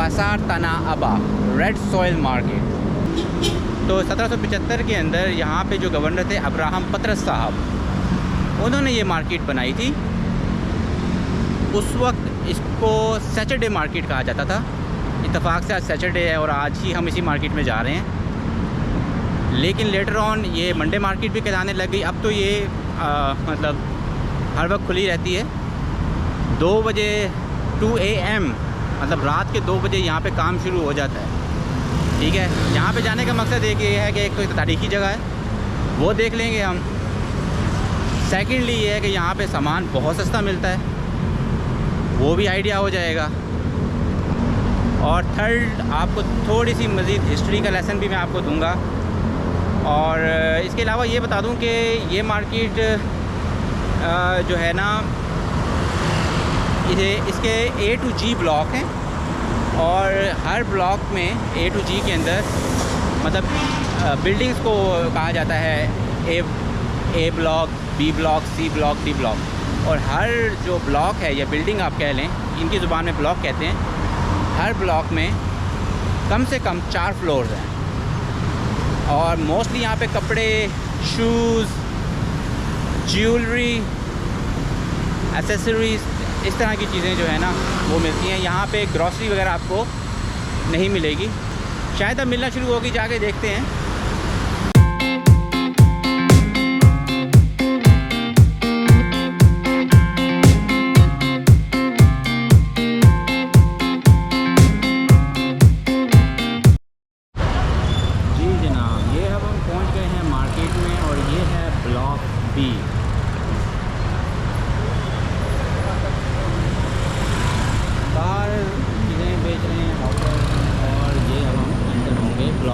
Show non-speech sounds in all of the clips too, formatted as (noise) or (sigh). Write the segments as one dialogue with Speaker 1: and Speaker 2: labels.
Speaker 1: पासार तना अबा रेड सॉइल मार्केट तो 1775 के अंदर यहाँ पे जो गवर्नर थे अब्राहम पत्रस साहब उन्होंने ये मार्केट बनाई थी। उस वक्त इसको सैटरडे मार्केट कहा जाता था। इतफाक़ से आज सैटरडे है और आज ही हम इसी मार्केट में जा रहे हैं। लेकिन लेटर ऑन ये मंडे मार्केट भी कहलाने लग गई। अब तो ये आ, मतलब हर वक्त खुली रहती है। दो बजे टू ए एम मतलब रात के दो बजे यहाँ पे काम शुरू हो जाता है। ठीक है? यहाँ पे जाने का मकसद एक ये है कि एक तो तारीखी जगह है। वो देख लेंगे हम। सेकेंडली ये है कि यहाँ पे सामान बहुत सस्ता मिलता है। वो भी आइडिया हो जाएगा। और थर्ड आपको थोड़ी सी मज़ीद हिस्ट्री का लेसन भी मैं आपको दूँगा। और इसके अलावा ये बता दूँ कि ये मार्केट जो है ना इसे इसके ए टू जी ब्लॉक हैं और हर ब्लॉक में ए टू जी के अंदर मतलब बिल्डिंग्स को कहा जाता है A A block B block C block D block और हर जो ब्लॉक है, या बिल्डिंग आप कह लें, इनकी ज़ुबान में ब्लॉक कहते हैं, हर ब्लॉक में कम से कम चार फ्लोर हैं। और मोस्टली यहाँ पे कपड़े शूज़ ज्वेलरी एसेसरीज़ इस तरह की चीज़ें जो है ना, वो मिलती हैं। यहाँ पे ग्रॉसरी वगैरह आपको नहीं मिलेगी। शायद अब मिलना शुरू होगी, जाके देखते हैं।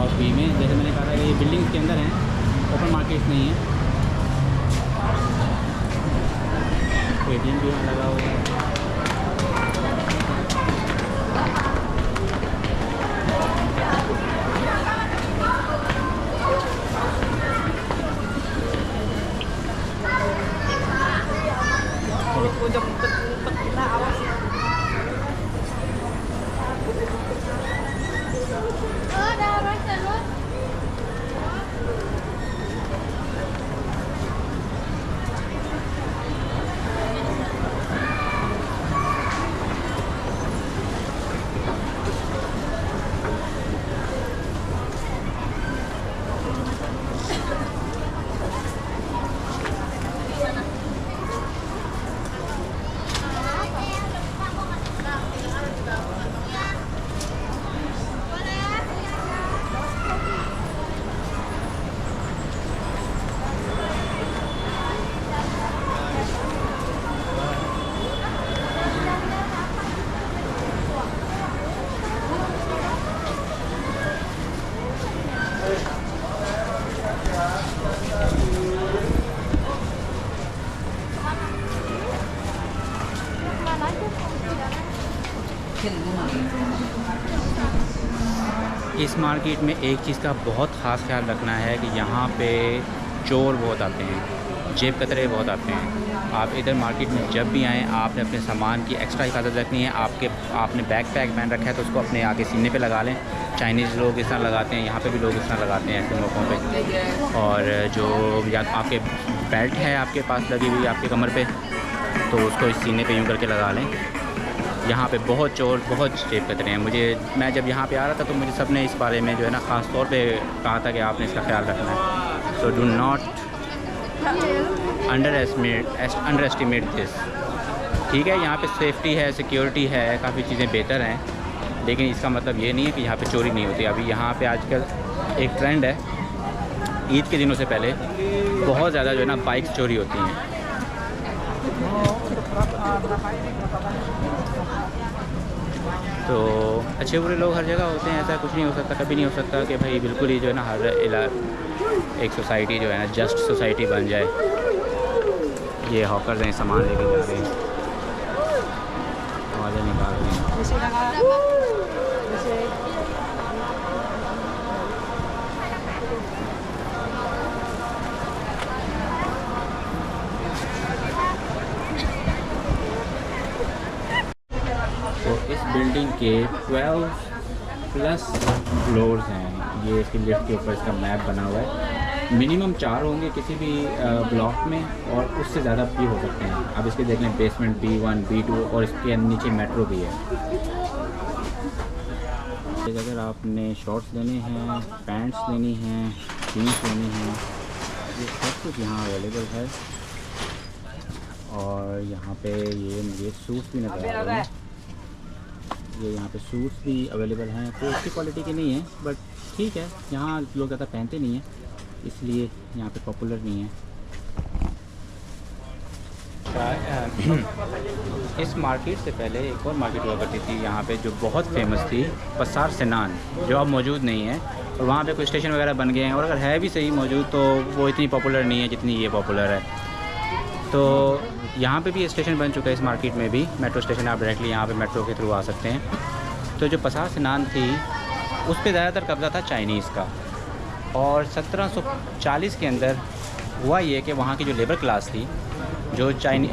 Speaker 1: ब्लॉक बी में। जैसे मैंने कहा था कि ये बिल्डिंग्स के अंदर हैं ओपन मार्केट नहीं है। ए टी एम भी वहाँ लगा हुआ है। इस मार्केट में एक चीज़ का बहुत ख़ास ख्याल रखना है कि यहाँ पे चोर बहुत आते हैं, जेब कतरे बहुत आते हैं। आप इधर मार्केट में जब भी आएँ, आपने अपने सामान की एक्स्ट्रा हिफाजत रखनी है। आपके, आपने बैग पैक पहन रखा है तो उसको अपने आगे सीने पे लगा लें। चाइनीज़ लोग इस तरह लगाते हैं, यहाँ पे भी लोग इस तरह लगाते हैं ऐसे मौक़ों पे। और जो या आपके बेल्ट है आपके पास लगी हुई, आपके कमर पे तो उसको इस सीने पे यूँ करके लगा लें। यहाँ पे बहुत चोर, बहुत जेब कतरे हैं। मुझे, मैं जब यहाँ पे आ रहा था तो मुझे सबने इस बारे में जो है ना ख़ास तौर पे कहा था कि आपने इसका ख्याल रखना है। So do not underestimate underestimate this ठीक है, यहाँ पे सेफ्टी है सिक्योरिटी है, काफ़ी चीज़ें बेहतर हैं। लेकिन इसका मतलब ये नहीं है कि यहाँ पे चोरी नहीं होती। अभी यहाँ पे आजकल एक ट्रेंड है, ईद के दिनों से पहले बहुत ज़्यादा जो है ना बाइक्स चोरी होती हैं। तो अच्छे बुरे लोग हर जगह होते हैं, ऐसा कुछ नहीं हो सकता, कभी नहीं हो सकता कि भाई बिल्कुल ही जो है ना हर एक सोसाइटी जो है ना जस्ट सोसाइटी बन जाए। ये हॉकर हैं सामान लेके जा रहे हैं। निकाल रहे हैं तो इस बिल्डिंग इसके 12 प्लस फ्लोर्स हैं। ये इसके लिफ्ट के ऊपर इसका मैप बना हुआ है। मिनिमम चार होंगे किसी भी ब्लॉक में और उससे ज़्यादा भी हो सकते हैं। अब इसके देख लें basement B one B two और इसके नीचे मेट्रो भी है। अगर आपने शॉर्ट्स लेने हैं पैंट्स लेनी हैं जीन्स लेनी हैं, ये सब कुछ यहाँ अवेलेबल है। और यहाँ पे ये मुझे सूट्स भी नज़र आ रहे हैं। ये यहाँ पे सूट्स भी अवेलेबल हैं कोई अच्छी क्वालिटी के नहीं है बट ठीक है, यहाँ लोग ज़्यादा पहनते नहीं हैं, इसलिए यहाँ पे पॉपुलर नहीं है। (clears throat) इस मार्केट से पहले एक और मार्केट हुआ करती थी, यहाँ पे जो बहुत फ़ेमस थी पसार सेनान जो अब मौजूद नहीं है, और वहाँ पे कुछ स्टेशन वगैरह बन गए हैं, और अगर है भी सही मौजूद तो वो इतनी पॉपुलर नहीं है जितनी ये पॉपुलर है। तो यहाँ पे भी स्टेशन बन चुका है इस मार्केट में भी। मेट्रो स्टेशन आप डायरेक्टली यहाँ पे मेट्रो के थ्रू आ सकते हैं। तो जो पसार सेनान थी उस पर ज़्यादातर कब्ज़ा था चाइनीज़ का। और 1740 के अंदर हुआ ये कि वहाँ की जो लेबर क्लास थी जो चाइनी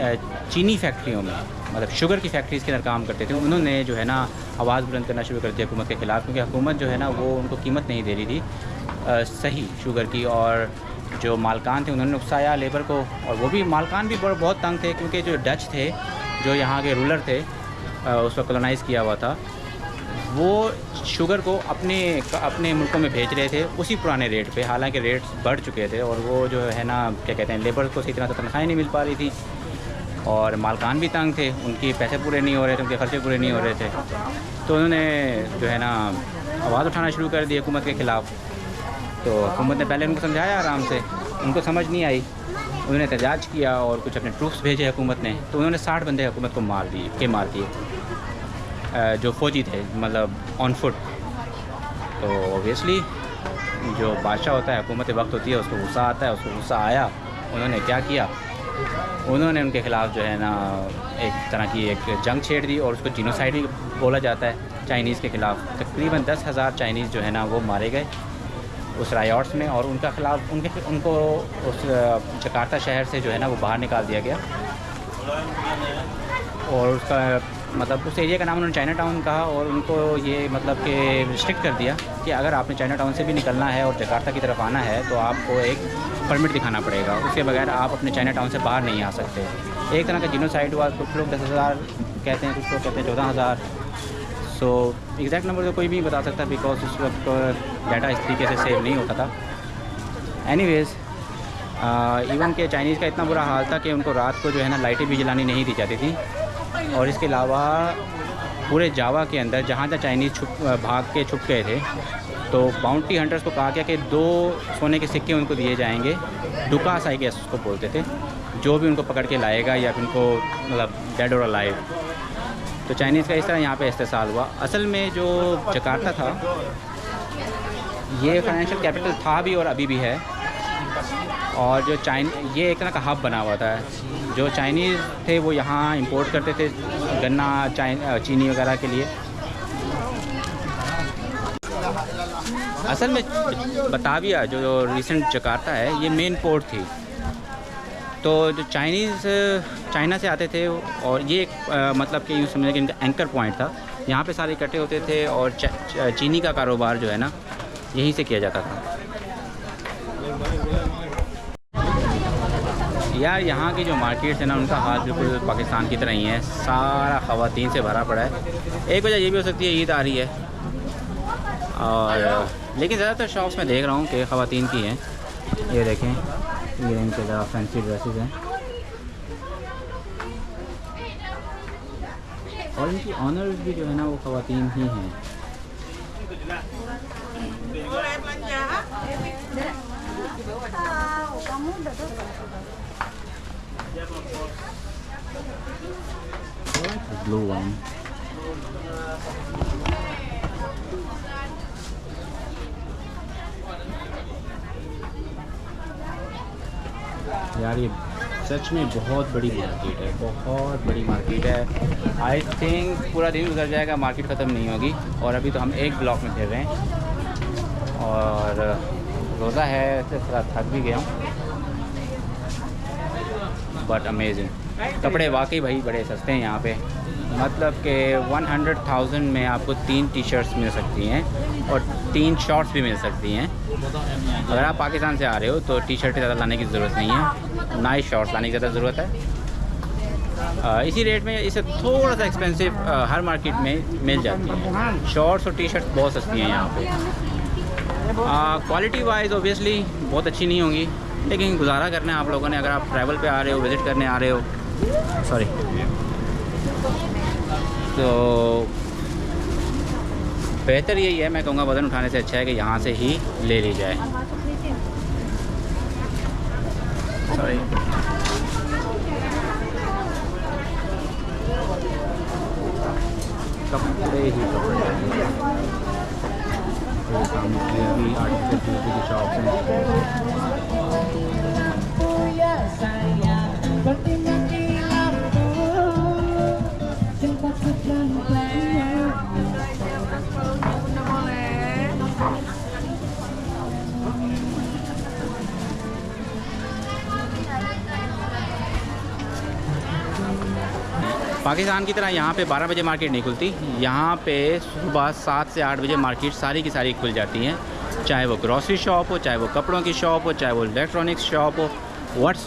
Speaker 1: चीनी फैक्ट्रियों में मतलब शुगर की फैक्ट्रीज़ के अंदर काम करते थे उन्होंने जो है ना आवाज़ बुलंद करना शुरू कर दिया हुकूमत के ख़िलाफ़ क्योंकि हुकूमत जो है ना वो उनको कीमत नहीं दे रही थी आ, सही शुगर की और जो मालकान थे, उन्होंने उकसाया लेबर को, और वो भी, मालकान भी बहुत तंग थे, क्योंकि जो डच थे, जो यहाँ के रूलर थे उस पर कलोनाइज़ किया हुआ था, वो शुगर को अपने अपने मुल्कों में भेज रहे थे, उसी पुराने रेट पे, हालाँकि रेट्स बढ़ चुके थे, और वो जो है ना, क्या कहते हैं लेबर को तरह से तनख्वाहें नहीं मिल पा रही थी, और मालकान भी तंग थे, उनके पैसे पूरे नहीं हो रहे थे, उनके खर्चे पूरे नहीं हो रहे थे तो उन्होंने जो है ना, आवाज़ उठाना शुरू कर दी हुकूमत के ख़िलाफ़ तो हुकूमत ने पहले उनको समझाया आराम से। उनको समझ नहीं आई। उन्होंने एहतजाज किया और कुछ अपने ट्रूप्स भेजे हुकूमत ने। तो उन्होंने साठ बंदे हुकूमत को मार दिए, के मार दिए। जो फ़ौजी थे मतलब ऑन फुट तो ओबियसली जो बादशाह होता है, हुकूमत वक्त होती है, उसको गुस्सा आता है, उसको गुस्सा आया। उन्होंने क्या किया? उन्होंने उनके ख़िलाफ़ जो है ना, एक तरह की एक जंग छेड़ दी और उसको जीनोसाइड भी बोला जाता है। चाइनीज़ के ख़िलाफ़ तकरीबन दस हज़ार चाइनीज़ जो है ना, वो मारे गए। उस रायट्स में और उनका खिलाफ, उनके, उनको उस जकार्ता शहर से जो है ना वो बाहर निकाल दिया गया। और उसका मतलब उस एरिया का नाम उन्होंने चाइना टाउन कहा और उनको ये मतलब कि रिस्ट्रिक्ट कर दिया कि अगर आपने चाइना टाउन से भी निकलना है और जकार्ता की तरफ़ आना है तो आपको एक परमिट दिखाना पड़ेगा। उसके बगैर आप अपने चाइना टाउन से बाहर नहीं आ सकते। एक तरह का जिनोसाइड हुआ, कुछ लोग दस हज़ार कहते हैं, कुछ लोग कहते हैं चौदह हज़ार। सो एग्जैक्ट नंबर तो कोई भी बता सकता बिकॉज़ उस वक्त डाटा इस तरीके से सेव नहीं होता था। एनीवेज़ इवन के चाइनीज़ का इतना बुरा हाल था कि उनको रात को जो है ना लाइटें भी जलानी नहीं दी जाती थी। और इसके अलावा पूरे जावा के अंदर जहाँ जहाँ चाइनीज़ छुप भाग के छुप गए थे तो बाउंड्री हंटर्स को कहा गया कि दो सोने के सिक्के उनको दिए जाएँगे डुकास आई गेस उसको बोलते थे, जो भी उनको पकड़ के लाएगा या फिर उनको मतलब डेड और लाइव तो चाइनीज़ का इस तरह यहाँ पे इस्तेसाल हुआ। असल में जो जकार्ता था, ये फाइनेंशियल कैपिटल था भी और अभी भी है। और जो चाइन ये एक तरह का हब बना हुआ था। जो चाइनीज़ थे, वो यहाँ इंपोर्ट करते थे गन्ना चाइन चीनी वगैरह के लिए। असल में बताविया जो रिसेंट जकार्ता है, ये मेन पोर्ट थी। तो जो चाइनीज़ चाइना से आते थे और ये एक मतलब कि यूँ समझे कि इनका एंकर पॉइंट था। यहाँ पे सारे इकट्ठे होते थे और चीनी का कारोबार जो है ना, यहीं से किया जाता था। यार, यहाँ की जो मार्केट्स है ना, उनका हाल बिल्कुल पाकिस्तान की तरह ही है। सारा ख़वातीन से भरा पड़ा है। एक वजह ये भी हो सकती है, ईद आ रही है। और, लेकिन ज़्यादातर शॉप्स में देख रहा हूँ कि ख़वातीन की हैं। ये देखें। ये इनके ज़रा फैंसी ड्रेसेस हैं और इनकी ऑनर्स भी जो है ना वो ख़वातीन ही हैं. यार ये सच में बहुत बड़ी मार्केट है बहुत बड़ी मार्केट है। आई थिंक पूरा दिन गुजर जाएगा मार्केट ख़त्म नहीं होगी। और अभी तो हम एक ब्लॉक में फिर रहे हैं। और रोज़ा है तो थोड़ा थक भी गया हूँ। बट अमेजिंग कपड़े वाकई भाई बड़े सस्ते हैं यहाँ पे। मतलब कि 100,000 में आपको तीन टी शर्ट्स मिल सकती हैं। और तीन शॉर्ट्स भी मिल सकती हैं। अगर आप पाकिस्तान से आ रहे हो तो टी शर्टें ज़्यादा लाने की ज़रूरत नहीं है। नाइस शॉर्ट्स लाने की ज़्यादा ज़रूरत है। इसी रेट में इसे थोड़ा सा एक्सपेंसिव हर मार्केट में मिल जाती है। शॉर्ट्स और टी शर्ट्स बहुत सस्ती हैं यहाँ पे। क्वालिटी वाइज ओबियसली बहुत अच्छी नहीं होंगी। लेकिन गुजारा करना है आप लोगों ने। अगर आप ट्रैवल पे आ रहे हो विज़िट करने आ रहे हो। सॉरी तो बेहतर यही है, मैं कहूँगा वज़न उठाने से अच्छा है कि यहाँ से ही ले ली जाए। पाकिस्तान की तरह यहाँ पे 12 बजे मार्केट नहीं खुलती। यहाँ पे सुबह सात से आठ बजे मार्केट सारी की सारी खुल जाती हैं। चाहे वो ग्रॉसरी शॉप हो, चाहे वो कपड़ों की शॉप हो, चाहे वो इलेक्ट्रॉनिक्स शॉप हो वट्स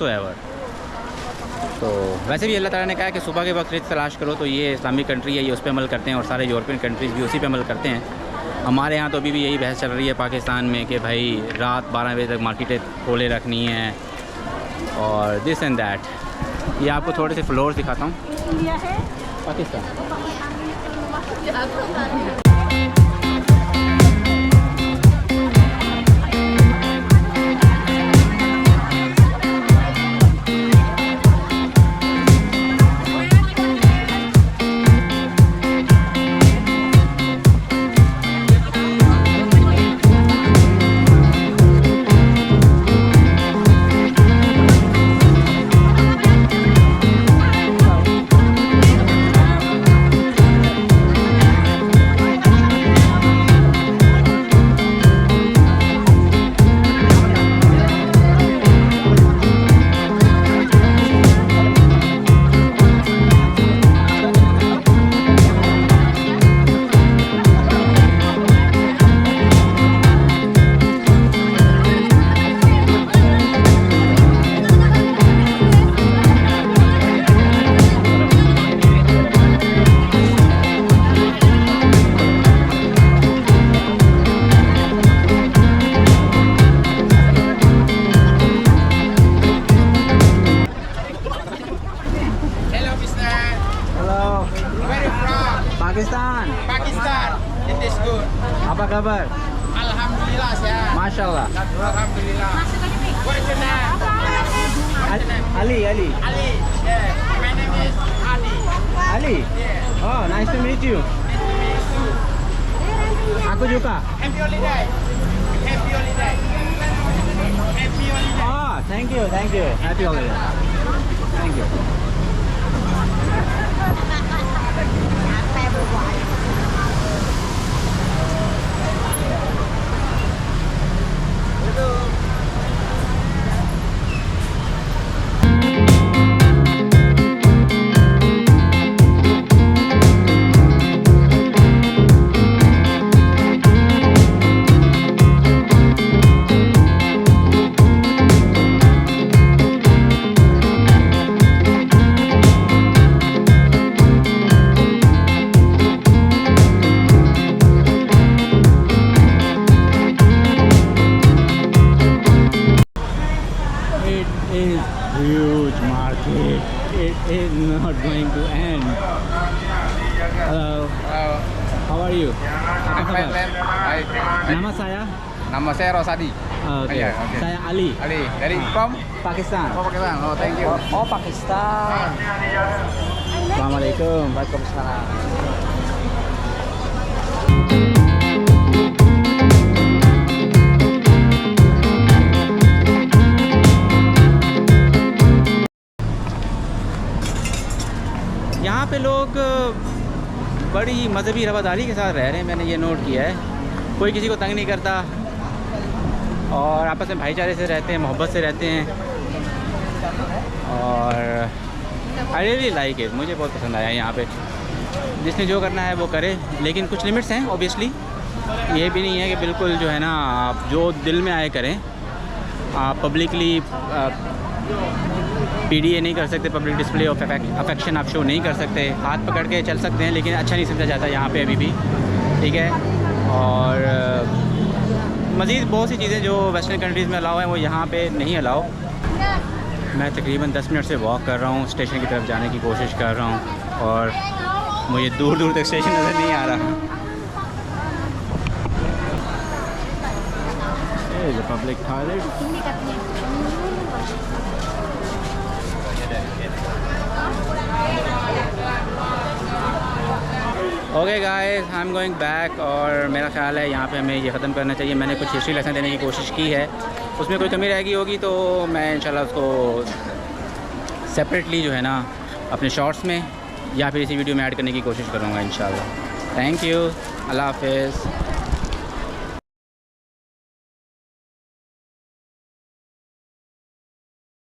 Speaker 1: तो वैसे भी अल्लाह ताला ने कहा कि सुबह के वक्त रिस्क तलाश करो तो ये इस्लामिक कंट्री है, ये उस पर अमल करते हैं और सारे यूरोपियन कंट्रीज़ भी उसी पे अमल करते हैं। हमारे यहाँ तो अभी भी यही बहस चल रही है पाकिस्तान में कि भाई रात बारह बजे तक मार्केटें खोले रखनी है और दिस एंड दैट ये आपको थोड़े से फ्लोर्स दिखाता हूँ।
Speaker 2: इंडिया है।
Speaker 1: Pakistan Ali Ali
Speaker 3: Ali. Yeah. My name is Ali.
Speaker 1: Ali
Speaker 3: Yeah.
Speaker 1: oh nice to meet you
Speaker 3: Nice to meet you
Speaker 1: aku juga
Speaker 3: Happy holiday. Happy holiday. Happy holiday.
Speaker 1: oh thank you thank you happy holiday thank you It is huge market. It is not going to end. Hello,
Speaker 3: Hello.
Speaker 1: how are you? Apa kabar?
Speaker 3: Baik.
Speaker 1: Nama saya?
Speaker 3: Nama saya Rosadi.
Speaker 1: Oke.
Speaker 3: Iya, oke.
Speaker 1: Saya Ali.
Speaker 3: Ali. Dari from?
Speaker 1: Pakistan.
Speaker 3: Oh, Pakistan. Oh, thank you.
Speaker 2: Oh, Pakistan.
Speaker 1: Assalamualaikum.
Speaker 2: Waalaikumsalam.
Speaker 1: यहाँ पे लोग बड़ी मज़हबी रवादारी के साथ रह रहे हैं, मैंने ये नोट किया है। कोई किसी को तंग नहीं करता। और आपस में भाईचारे से रहते हैं, मोहब्बत से रहते हैं। और आई रियली लाइक इट मुझे बहुत पसंद आया यहाँ पे। जिसने जो करना है वो करे, लेकिन कुछ लिमिट्स हैं ओबियसली ये भी नहीं है कि बिल्कुल जो है ना, आप जो दिल में आए करें। आप पब्लिकली डी ए नहीं कर सकते पब्लिक डिस्प्ले ऑफ़ अफेक्शन आप शो नहीं कर सकते। हाथ पकड़ के चल सकते हैं लेकिन अच्छा नहीं समझा जाता यहाँ पे अभी भी। ठीक है? और मज़ीद बहुत सी चीज़ें जो वेस्टर्न कंट्रीज़ में अलाउ हैं वो यहाँ पे नहीं अलाउ मैं तकरीबन 10 मिनट से वॉक कर रहा हूँ स्टेशन की तरफ़ जाने की कोशिश कर रहा हूँ और मुझे दूर दूर तक स्टेशन नज़र नहीं आ रहा। Public toilet okay guys I am going back और मेरा ख्याल है यहाँ पे हमें ये ख़त्म करना चाहिए। मैंने कुछ हिस्ट्री लेसन देने की कोशिश की है। उसमें कोई कमी रहेगी होगी तो मैं इंशाल्लाह उसको सेपरेटली जो है ना अपने शॉर्ट्स में या फिर इसी वीडियो में ऐड करने की कोशिश करूँगा इन थैंक यू अल्लाह हाफिज़।